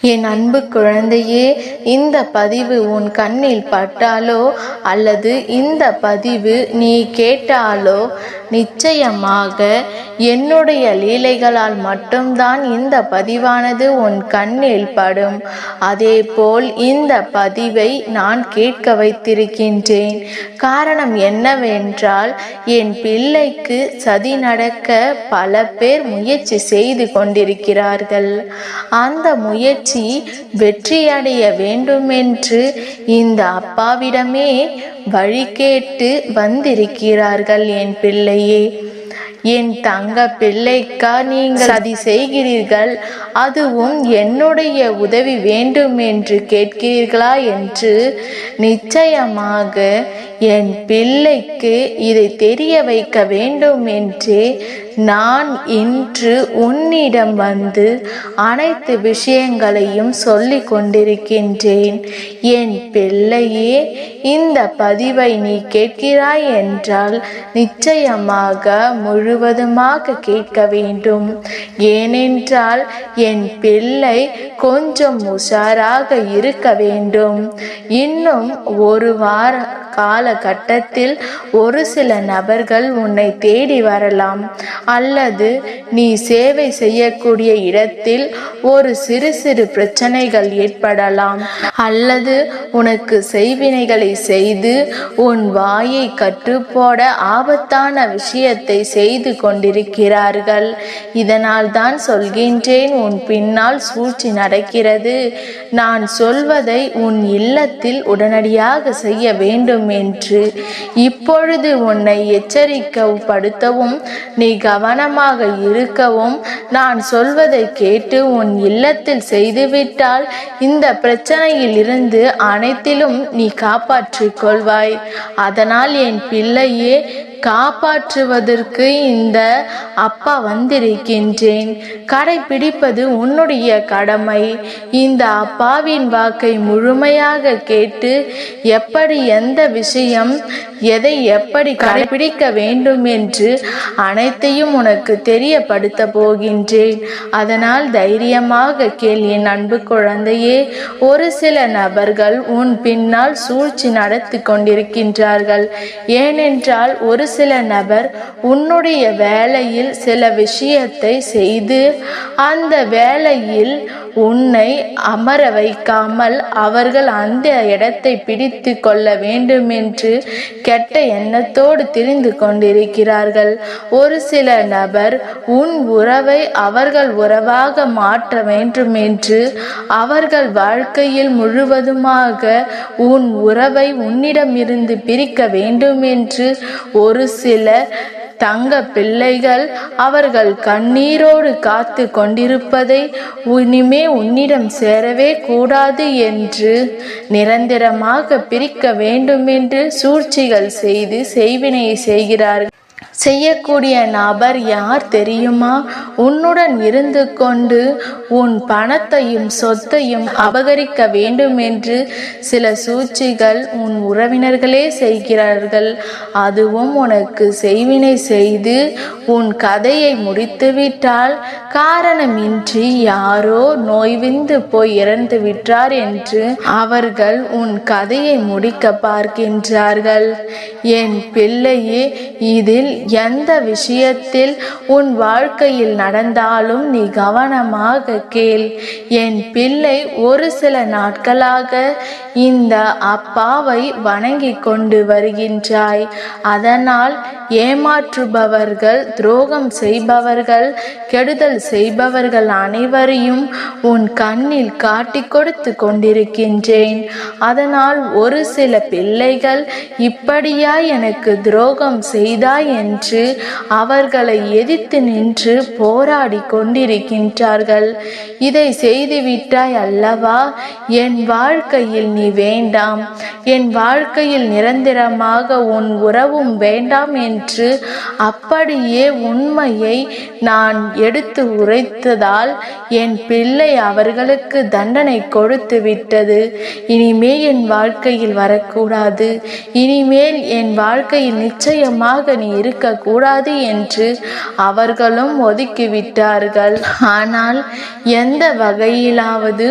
என் அன்பு குழந்தையே இந்த பதிவு உன் கண்ணில் பட்டாலோ அல்லது இந்த பதிவு நீ கேட்டாலோ நிச்சயமாக என்னுடைய லீலைகளால் மட்டும்தான் இந்த பதிவானது உன் கண்ணில் படும். அதேபோல் இந்த பதிவை நான் கேட்க வைத்திருக்கின்றேன். காரணம் என்னவென்றால் என் பிள்ளைக்கு சதி நடக்க பல பேர் முயற்சி செய்து கொண்டிருக்கிறார்கள். அந்த முயற்சி வெற்றியடைய வேண்டுமென்று இந்த அப்பாவிடமே வழி கேட்டு வந்திருக்கிறார்கள் என் பிள்ளையே. என் தங்க பிள்ளைக்கா நீங்கள் சதி செய்கிறீர்கள். அதுவும் என்னுடைய உதவி வேண்டும் என்று கேட்கிறீர்களா என்று நிச்சயமாக என் பிள்ளைக்கு இதை தெரிய வைக்க வேண்டும் என்றே நான் இன்று உன்னிடம் வந்து அனைத்து விஷயங்களையும் சொல்லிக் கொண்டிருக்கின்றேன். என் பிள்ளையே இந்த பதிவை நீ கேட்கிறாய் என்றால் நிச்சயமாக முழுவதுமாக கேட்க வேண்டும். ஏனென்றால் என் பிள்ளை கொஞ்சம் உஷாராக இருக்க வேண்டும். இன்னும் ஒரு வார காலகட்டத்தில் ஒரு சில நபர்கள் உன்னை தேடி வரலாம். அல்லது நீ சேவை செய்யக்கூடிய இடத்தில் ஒரு சிறு சிறு பிரச்சனைகள் ஏற்படலாம். அல்லது உனக்கு செய்வினைகளை செய்து உன் வாயை கற்றுப்போட ஆபத்தான விஷயத்தை செய்து கொண்டிருக்கிறார்கள். இதனால் தான் சொல்கின்றேன் உன் பின்னால் சூழ்ச்சி நடக்கிறது. நான் சொல்வதை உன் இல்லத்தில் உடனடியாக செய்ய வேண்டும் என்று இப்பொழுது உன்னை எச்சரிக்கப்படுத்தவும் நீ கவனமாக இருக்கவும் நான் சொல்வதை கேட்டு உன் இல்லத்தில் செய்துவிட்டால் இந்த பிரச்சனையில் இருந்து அனைத்திலும் நீ காப்பாற்றிக் கொள்வாய். அதனால் என் பிள்ளையே காப்பாற்றுவதற்கு இந்த அப்பா வந்திருக்கின்றேன். கடைபிடிப்பது உன்னுடைய கடமை. இந்த அப்பாவின் வாக்கை முழுமையாக கேட்டு எப்படி எந்த விஷயம் எதை எப்படி கடைபிடிக்க வேண்டும் என்று அனைத்தையும் உனக்கு தெரியப்படுத்த போகின்றேன். அதனால் தைரியமாக கேள் என் அன்பு குழந்தையே. ஒரு சில நபர்கள் உன் பின்னால் சூழ்ச்சி நடத்தி கொண்டிருக்கின்றார்கள். ஏனென்றால் ஒரு சில நபர் உன்னுடைய வேலையில் சில விஷயத்தை செய்து அந்த வேலையில் உன்னை அமர வைக்காமல் அவர்கள் அந்த இடத்தை பிடித்து கொள்ள வேண்டும் என்று கெட்ட எண்ணத்தோடு திரிந்து கொண்டிருக்கிறார்கள். ஒரு சில நபர் உன் உறவை அவர்கள் உறவாக மாற்ற வேண்டும் என்று அவர்கள் வாழ்க்கையில் முழுவதுமாக உன் உறவை உன்னிடமிருந்து பிரிக்க வேண்டும் என்று ஒரு சில தங்க பிள்ளைகள் அவர்கள் கண்ணீரோடு காத்து கொண்டிருப்பதை இனிமே உன்னிடம் சேரவே கூடாது என்று நிரந்தரமாக பிரிக்க வேண்டுமென்று சூழ்ச்சிகள் செய்து செய்வினையை செய்கிறார்கள். செய்யக்கூடிய நபர் யார் தெரியுமா? உன்னுடன் இருந்து கொண்டு உன் பணத்தையும் சொத்தையும் அபகரிக்க வேண்டும் என்று சில சூழ்ச்சிகள் உன் உறவினர்களே செய்கிறார்கள். அதுவும் உனக்கு செய்வினை செய்து உன் கதையை முடித்துவிட்டால் காரணமின்றி யாரோ நோய்விந்து போய் இறந்து விட்டார் என்று அவர்கள் உன் கதையை முடிக்க பார்க்கின்றார்கள். என் பிள்ளையே இதில் எந்த விஷயத்தில் உன் வாழ்க்கையில் நடந்தாலும் நீ கவனமாக கேள். என் பிள்ளை ஒரு சில நாட்களாக இந்த அப்பாவை வணங்கி கொண்டு வருகின்றாய். அதனால் ஏமாற்றுபவர்கள் துரோகம் செய்பவர்கள் கெடுதல் செய்பவர்கள் அனைவரையும் உன் கண்ணில் காட்டி கொடுத்து கொண்டிருக்கின்றேன். அதனால் ஒரு சில பிள்ளைகள் இப்படியா எனக்கு துரோகம் செய்தாய் என்று அவர்களை எதிர்த்து நின்று போராடி கொண்டிருக்கின்றார்கள். இதை செய்துவிட்டாய் அல்லவா? என் வாழ்க்கையில் நீ வேண்டாம். என் வாழ்க்கையில் நிரந்தரமாக உன் உறவும் வேண்டாம் என்று அப்படியே உண்மையை நான் எடுத்து உரைத்ததால் என் பிள்ளை அவர்களுக்கு தண்டனை கொடுத்து விட்டது. இனிமே என் வாழ்க்கையில் வரக்கூடாது. இனிமேல் என் வாழ்க்கையில் நிச்சயமாக நீ இருக்கக்கூடாது என்று அவர்களும் ஒதுக்கிவிட்டார்கள். ஆனால் எந்த வகையிலாவது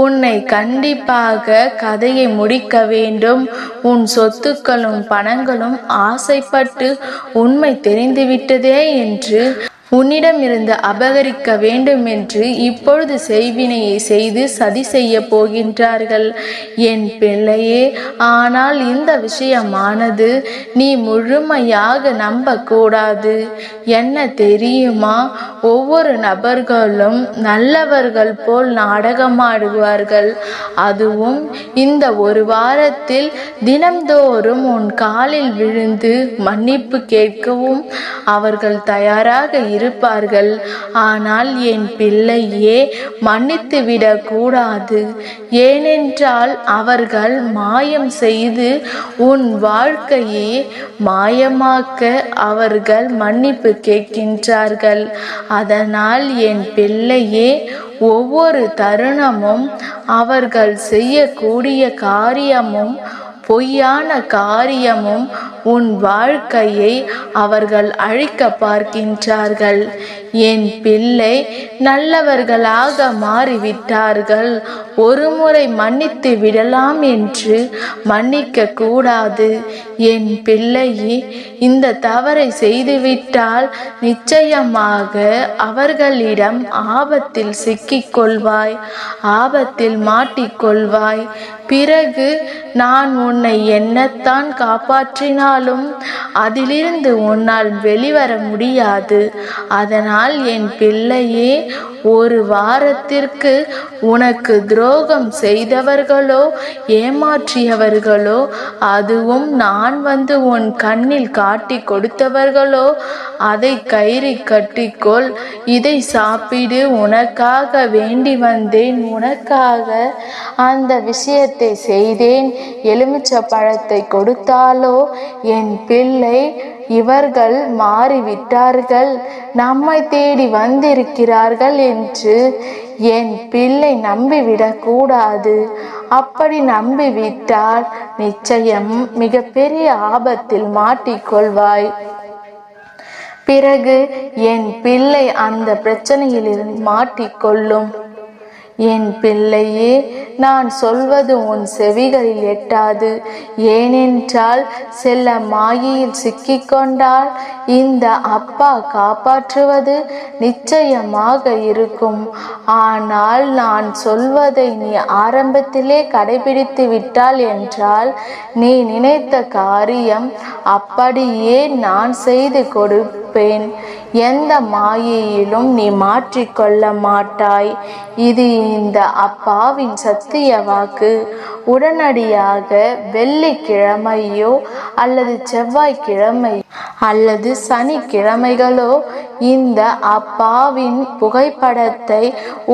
உன்னை கண்டிப்பாக கதையை முடிக்க வேண்டும். உன் சொத்துக்களும் பணங்களும் ஆசைப்பட்டு உண்மை தெரிந்துவிட்டதே என்று உன்னிடமிருந்து அபகரிக்க வேண்டும் என்று இப்பொழுது செய்வினையை செய்து சதி செய்ய போகின்றார்கள். என் பிள்ளையே ஆனால் இந்த விஷயமானது நீ முழுமையாக நம்பக்கூடாது. என்ன தெரியுமா? ஒவ்வொரு நபர்களும் நல்லவர்கள் போல் நாடகமாடுவார்கள். அதுவும் இந்த ஒரு வாரத்தில் தினம்தோறும் உன் காலில் விழுந்து மன்னிப்பு கேட்கவும் அவர்கள் தயாராக இருப்பார்கள். ஆனால் என் பிள்ளையே மன்னித்துவிடக் கூடாது ஏனென்றால் அவர்கள் மாயம் செய்து உன் வாழ்க்கையை மாயமாக்க அவர்கள் மன்னிப்பு கேட்கின்றார்கள். அதனால் என் பிள்ளையே ஒவ்வொரு தருணமும் அவர்கள் செய்யக்கூடிய காரியமும் பொய்யான காரியமும் உன் வாழ்க்கையை அவர்கள் அழிக்க பார்க்கின்றார்கள். என் பிள்ளை நல்லவர்களாக மாறிவிட்டார்கள். ஒருமுறை மன்னித்து விடலாம் என்று மன்னிக்க கூடாது. என் பிள்ளையே இந்த தவறை செய்துவிட்டால் நிச்சயமாக அவர்களிடம் ஆபத்தில் சிக்கிக்கொள்வாய் ஆபத்தில் மாட்டிக்கொள்வாய். பிறகு நான் உன்னை என்னத்தான் காப்பாற்றினாலும் அதிலிருந்து உன்னால் வெளிவர முடியாது. அதனால் என் பிள்ளையே ஒரு வாரத்திற்கு உனக்கு துரோகம் செய்தவர்களோ ஏமாற்றியவர்களோ அதுவும் நான் வந்து உன் கண்ணில் காட்டி கொடுத்தவர்களோ அதை கயிறு கட்டிக்கொள் இதை சாப்பிடு உனக்காக வேண்டி வந்தேன் உனக்காக. அந்த விஷயத்தை செய்தேன். எலுமிச்ச பழத்தை கொடுத்தாலோ? என் பிள்ளை இவர்கள் மாறிவிட்டார்கள். நம்மை தேடி வந்திருக்கிறார்கள் என்று என் பிள்ளை நம்பிவிடக்கூடாது அப்படி நம்பிவிட்டால் நிச்சயம் மிகப்பெரிய ஆபத்தில் மாட்டிக்கொள்வாய். பிறகு என் பிள்ளை அந்த பிரச்சனையிலிருந்து மாட்டிக்கொள்ளும். என் பிள்ளையே நான் சொல்வது உன் செவிகளில் எட்டாது. ஏனென்றால் செல்ல மாயையில் சிக்கிக்கொண்டால் இந்த அப்பா காப்பாற்றுவது நிச்சயமாக இருக்கும். ஆனால் நான் சொல்வதை நீ ஆரம்பத்திலே கடைபிடித்து விட்டால் என்றால் நீ நினைத்த காரியம் அப்படியே நான் செய்து கொடுப்பேன். எந்த மாயையிலும் நீ மாற்றிக்கொள்ள மாட்டாய். இது இந்த அப்பாவின் சத்திய வாக்கு. உடனடியாக வெள்ளிக்கிழமையோ அல்லது செவ்வாய்க்கிழமை அல்லது சனிக்கிழமைகளோ இந்த அப்பாவின் புகைப்படத்தை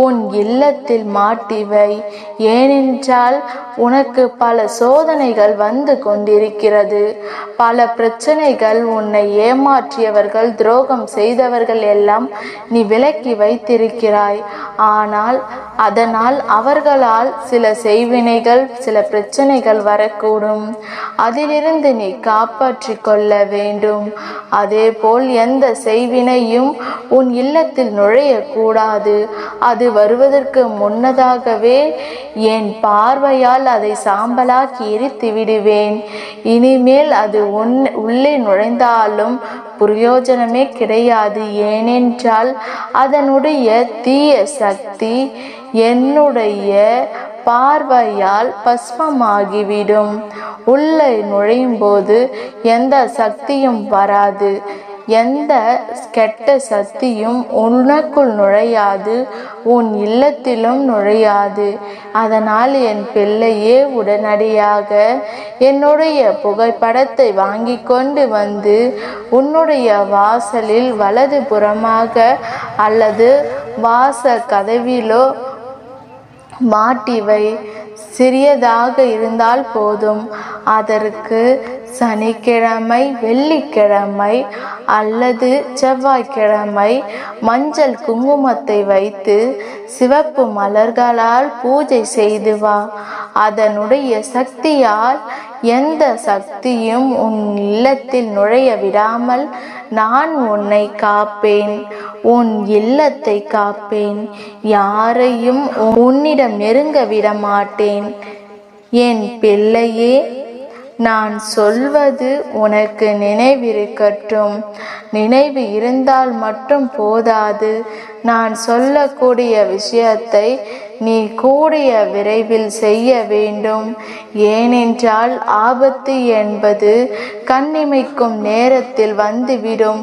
உன் இல்லத்தில் மாட்டிவை. ஏனென்றால் உனக்கு பல சோதனைகள் வந்து கொண்டிருக்கிறது. பல பிரச்சனைகள் உன்னை ஏமாற்றியவர்கள் துரோகம் செய்தவர்கள் எல்லாம் நீ விலக்கி வைத்திருக்கிறாய். ஆனால் அதனால் அவர்களால் சில செய்வினைகள் சில பிரச்சனைகள் வரக்கூடும். அதிலிருந்து நீ காப்பாற்றி கொள்ள வேண்டும். அதேபோல் எந்த செய்வினையும் உன் இல்லத்தில் நுழையக்கூடாது. அது வருவதற்கு முன்னதாகவே என் பார்வையால் அதை சாம்பலாக்கி எரித்து விடுவேன். இனிமேல் அது உன் உள்ளே நுழைந்தாலும் பிரயோஜனமே கிடையாது. ஏனென்றால் அதனுடைய தீய சக்தி என்னுடைய பார்வையால் பஸ்மமாகிவிடும் உள்ளே நுழையும் போது எந்த சக்தியும் வராது. எந்த கெட்ட சக்தியும் உனக்குள் நுழையாது. உன் இல்லத்திலும் நுழையாது. அதனால் என் பிள்ளையே உடனடியாக என்னுடைய புகைப்படத்தை வாங்கி கொண்டு வந்து உன்னுடைய வாசலில் வலது புறமாக அல்லது வாச கதவிலோ மாட்டிவை. சிறியதாக இருந்தால் போதும். அதற்கு சனிக்கிழமை வெள்ளிக்கிழமை அல்லது செவ்வாய்க்கிழமை மஞ்சள் குங்குமத்தை வைத்து சிவப்பு மலர்களால் பூஜை செய்து வா. அதனுடைய சக்தியால் எந்த சக்தியும் உன் இல்லத்தில் நுழைய விடாமல் நான் உன்னை காப்பேன். உன் இல்லத்தை காப்பேன். யாரையும் உன்னிடம் நெருங்க விட மாட்டேன் என் பிள்ளையே நான் சொல்வது உனக்கு நினைவிருக்கட்டும். நினைவு இருந்தால் மட்டும் போதாது. நான் சொல்லக்கூடிய விஷயத்தை நீ கூடிய விரைவில் செய்ய வேண்டும். ஏனென்றால் ஆபத்து என்பது கண்ணிமைக்கும் நேரத்தில் வந்துவிடும்.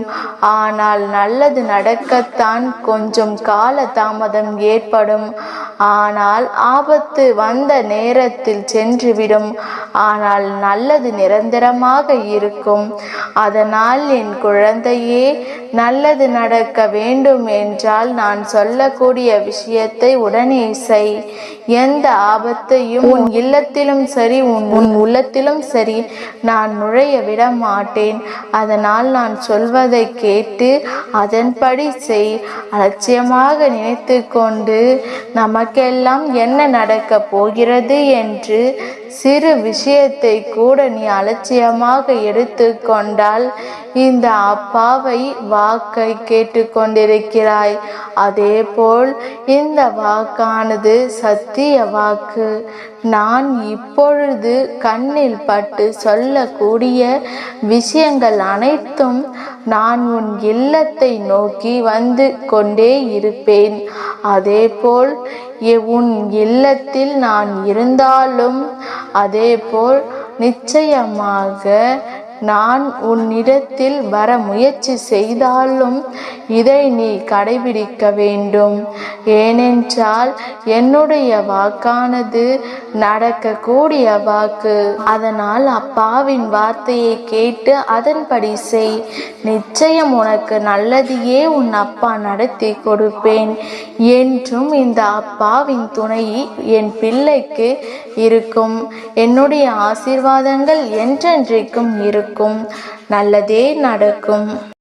ஆனால் நல்லது நடக்கத்தான் கொஞ்சம் கால தாமதம் ஏற்படும். ஆனால் ஆபத்து வந்த நேரத்தில் சென்றுவிடும். ஆனால் நல்லது நிரந்தரமாக இருக்கும். அதனால் என் குழந்தையே நல்லது நடக்க வேண்டும் என்றால் நான் சொல்லக்கூடிய விஷயத்தை உடனே செய் எந்த ஆபத்தையும் உன் இல்லத்திலும் சரி உன் உன் உள்ளத்திலும் சரி நான் நுழைய விட மாட்டேன். அதனால் நான் சொல்வதை கேட்டு அதன்படி செய். அலட்சியமாக நினைத்து கொண்டு நமக்கெல்லாம் என்ன நடக்கப் போகிறது என்று சிறு விஷயத்தை கூட நீ அலட்சியமாக எடுத்து கொண்டால் இந்த அப்பாவை வாக்கை கேட்டுக்கொண்டிருக்கிறாய். அதேபோல் இந்த வாக்கானது சத்திய வாக்கு. நான் இப்பொழுது கண்ணில் பட்டு சொல்லக்கூடிய விஷயங்கள் அனைத்தும் நான் உன் இல்லத்தை நோக்கி வந்து கொண்டே இருப்பேன். அதேபோல் எ- உன் இல்லத்தில் நான் இருந்தாலும் அதேபோல் நிச்சயமாக நான் உன்னிடத்தில் வர முயற்சி செய்தாலும் இதை நீ கடைபிடிக்க வேண்டும். ஏனென்றால் என்னுடைய வாக்கானது நடக்கக்கூடிய வாக்கு. அதனால் அப்பாவின் வார்த்தையை கேட்டு அதன்படி செய். நிச்சயம் உனக்கு நல்லதையே உன் அப்பா நடத்தி கொடுப்பேன் என்றும் இந்த அப்பாவின் துணை என் பிள்ளைக்கு இருக்கும். என்னுடைய ஆசீர்வாதங்கள் என்றென்றைக்கும் இருக்கும். இருக்கும் நல்லதே நடக்கும்.